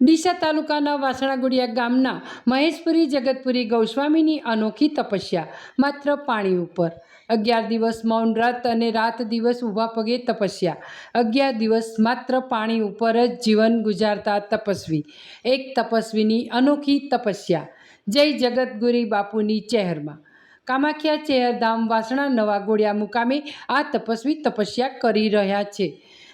ડીસા તાલુકાના વાસણાગુડિયા ગામના મહેશપુરી જગતપુરી ગૌસ્વામીની અનોખી તપસ્યા, માત્ર પાણી ઉપર. અગિયાર દિવસ મૌન વ્રત અને રાત દિવસ ઊભા પગે તપસ્યા. અગિયાર દિવસ માત્ર પાણી ઉપર જ જીવન ગુજારતા તપસ્વી. એક તપસ્વીની અનોખી તપસ્યા. જય જગતગુરી બાપુની ચહેરમાં. કામાખ્યા ચેહરધામ વાસણા નવા ગોળિયા મુકામે આ તપસ્વી તપસ્યા કરી રહ્યા છે.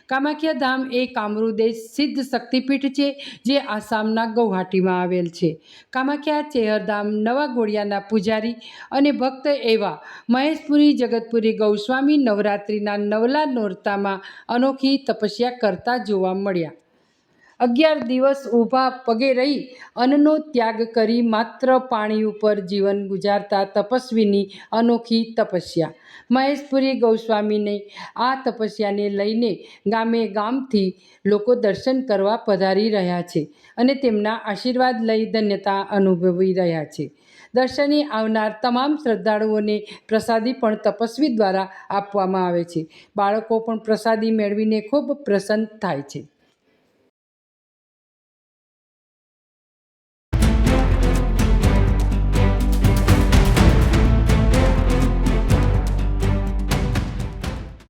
કામાખ્યા ધામ એ કામરૂદેશ સિદ્ધ શક્તિપીઠ છે, જે આસામના ગૌહાટીમાં આવેલ છે. કામાખ્યા ચેહરધામ નવા ગોળિયાના પૂજારી અને ભક્ત એવા મહેશપુરી, જગતપુરી ગૌસ્વામી નવરાત્રિના નવલા નોરતામાં અનોખી તપસ્યા કરતા જોવા મળ્યા. અગિયાર દિવસ ઊભા પગે રહી અન્નનો ત્યાગ કરી માત્ર પાણી ઉપર જીવન ગુજારતા તપસ્વીની અનોખી તપસ્યા. મહેશપુરી ગૌસ્વામીને આ તપસ્યાને લઈને ગામે ગામથી લોકો દર્શન કરવા પધારી રહ્યા છે અને તેમના આશીર્વાદ લઈ ધન્યતા અનુભવી રહ્યા છે. દર્શને આવનાર તમામ શ્રદ્ધાળુઓને પ્રસાદી પણ તપસ્વી દ્વારા આપવામાં આવે છે. બાળકો પણ પ્રસાદી મેળવીને ખૂબ પ્રસન્ન થાય છે.